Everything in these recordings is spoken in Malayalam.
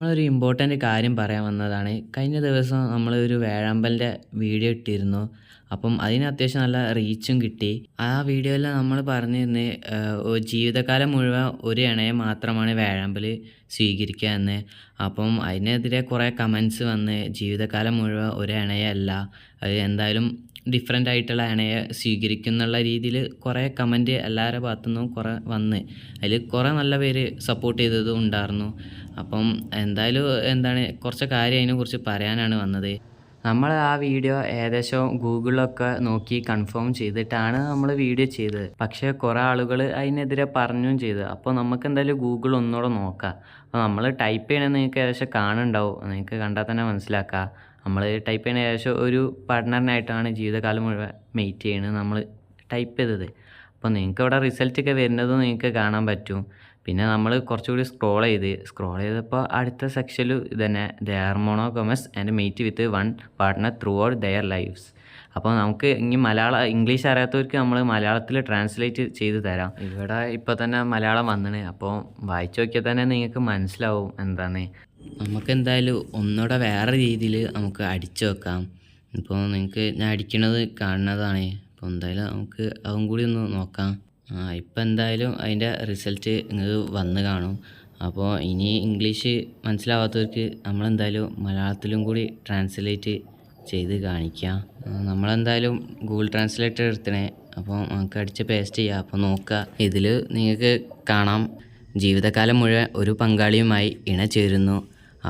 നമ്മളൊരു ഇമ്പോർട്ടന്റ് കാര്യം പറയാൻ വന്നതാണ്. കഴിഞ്ഞ ദിവസം നമ്മൾ ഒരു വേഴാമ്പലിന്റെ വീഡിയോ ഇട്ടിരുന്നു. അപ്പം അതിന് അത്യാവശ്യം നല്ല റീച്ചും കിട്ടി. ആ വീഡിയോയിൽ നമ്മൾ പറഞ്ഞിരുന്നത് ജീവിതകാലം മുഴുവൻ ഒരു ഇണയെ മാത്രമാണ് വേഴാമ്പൽ സ്വീകരിക്കുക എന്ന്. അപ്പം അതിനെതിരെ കുറേ കമൻസ് വന്ന് ജീവിതകാലം മുഴുവൻ ഒരു ഇണയല്ല. അത് എന്തായാലും ഡിഫറെന്റ് ആയിട്ടുള്ള അണയെ സ്വീകരിക്കുന്നുള്ള രീതിയിൽ കുറേ കമന്റ് എല്ലാവരുടെ ഭാഗത്തുനിന്നും കുറേ വന്ന്. അതിൽ കുറേ നല്ല പേര് സപ്പോർട്ട് ചെയ്തതും ഉണ്ടായിരുന്നു. അപ്പം എന്തായാലും എന്താണ് കുറച്ച് കാര്യം അതിനെക്കുറിച്ച് പറയാനാണ് വന്നത്. നമ്മൾ ആ വീഡിയോ ഏകദേശം ഗൂഗിളിലൊക്കെ നോക്കി കൺഫേം ചെയ്തിട്ടാണ് നമ്മൾ വീഡിയോ ചെയ്തത്. പക്ഷേ കുറേ ആളുകൾ അതിനെതിരെ പറഞ്ഞും ചെയ്തു. അപ്പോൾ നമുക്ക് എന്തായാലും ഗൂഗിൾ ഒന്നുകൂടെ നോക്കാം. അപ്പോൾ നമ്മൾ ടൈപ്പ് ചെയ്യണമെന്ന് നിങ്ങൾക്ക് ഏകദേശം കാണുന്നുണ്ടാവും. നിങ്ങൾക്ക് കണ്ടാൽ തന്നെ മനസ്സിലാക്കാം. നമ്മൾ ടൈപ്പ് ചെയ്യുന്ന ഏകദേശം ഒരു പാർട്ട്ണറിനായിട്ടാണ് ജീവിതകാലം മുഴുവൻ മെയ്റ്റ് ചെയ്യുന്നത് നമ്മൾ ടൈപ്പ് ചെയ്തത്. അപ്പോൾ നിങ്ങൾക്ക് ഇവിടെ റിസൾട്ടൊക്കെ വരുന്നത് നിങ്ങൾക്ക് കാണാൻ പറ്റും. പിന്നെ നമ്മൾ കുറച്ചുകൂടി സ്ക്രോൾ ചെയ്ത് സ്ക്രോൾ ചെയ്തപ്പോൾ അടുത്ത സെക്ഷനിൽ ഇതന്നെ they're monogamous and mate with one partner throughout their lives അപ്പോൾ നമുക്ക് ഇനി മലയാള ഇംഗ്ലീഷ് അറിയാത്തവർക്ക് നമ്മൾ മലയാളത്തിൽ ട്രാൻസ്ലേറ്റ് ചെയ്ത് തരാം. ഇവിടെ ഇപ്പോൾ തന്നെ മലയാളം വന്നണ്. അപ്പോൾ വായിച്ചു നോക്കിയാൽ തന്നെ നിങ്ങൾക്ക് മനസ്സിലാവും എന്താണ്. നമുക്ക് എന്തായാലും ഒന്നുകൂടെ വേറെ രീതിയിൽ നമുക്ക് അടിച്ചു വെക്കാം ഇപ്പോൾ നിങ്ങൾക്ക് ഞാൻ അടിക്കണത് കാണുന്നതാണ്. അപ്പോൾ എന്തായാലും നമുക്ക് അതും കൂടി ഒന്ന് നോക്കാം. ആ ഇപ്പം എന്തായാലും അതിന്റെ റിസൾട്ട് നിങ്ങൾക്ക് വന്ന് കാണും. അപ്പോൾ ഇനി ഇംഗ്ലീഷ് മനസ്സിലാവാത്തവർക്ക് നമ്മളെന്തായാലും മലയാളത്തിലും കൂടി ട്രാൻസ്ലേറ്റ് ചെയ്ത് കാണിക്കാം. നമ്മളെന്തായാലും ഗൂഗിൾ ട്രാൻസ്ലേറ്റർ എടുത്തണേ. അപ്പോൾ നമുക്ക് അടിച്ച് പേസ്റ്റ് ചെയ്യാം. അപ്പോൾ നോക്കുക ഇതിൽ നിങ്ങൾക്ക് കാണാം. ജീവിതകാലം മുഴുവൻ ഒരു പങ്കാളിയുമായി ഇണ ചേരുന്നു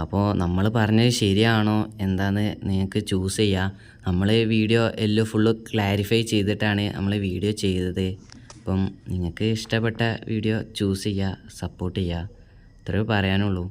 അപ്പോൾ നമ്മൾ പറഞ്ഞത് ശരിയാണോ? എന്താന്ന് നിങ്ങൾക്ക് ചൂസ് ചെയ്യാം. നമ്മൾ വീഡിയോ എല്ലാം ഫുള്ള് ക്ലാരിഫൈ ചെയ്തിട്ടാണ് നമ്മൾ വീഡിയോ ചെയ്തത്. അപ്പം നിങ്ങൾക്ക് ഇഷ്ടപ്പെട്ട വീഡിയോ ചൂസ് ചെയ്യുക സപ്പോർട്ട് ചെയ്യുക ഇത്രയേ പറയാനുള്ളൂ.